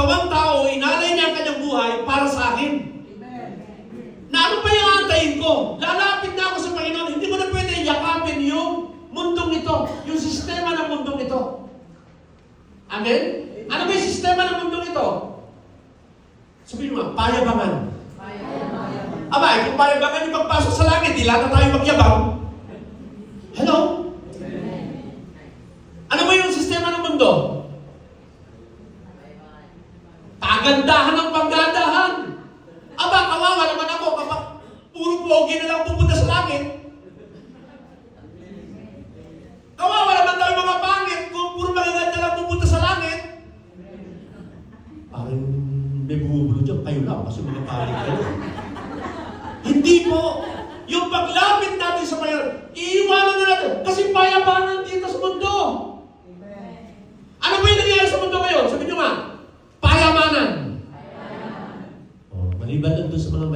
nagkatawang tao, inalay niya ang kanyang buhay para sa akin. Na ano pa yung antayin ko? Lalapit na ako sa Panginoon, hindi mo na pwede yakapin yung mundong ito, yung sistema ng mundong ito. Amen? Ano ba yung sistema ng mundong ito? Sabihin mo, payabangan. Aba, eh, kung payabangan yung pagpasok sa langit, di lahat na tayo magyabang. Hello? Ano ba yung sistema ng mundo? Pagandahan ng paggandahan. Aba, kawawa naman ako kapag puro pogi na lang pupunta sa langit. Kawawa naman tayo mga pangit kung puro magaganda lang pupunta sa langit. Parang may bumubulo dyan, kayo lang kasi mga pangit. Hindi po. Yung paglapit natin sa Panginoon, iiwanan na natin. Kasi payabangan dito sa mundo. Ano ba yung nangyayari sa mundo maliban lang doon sa mga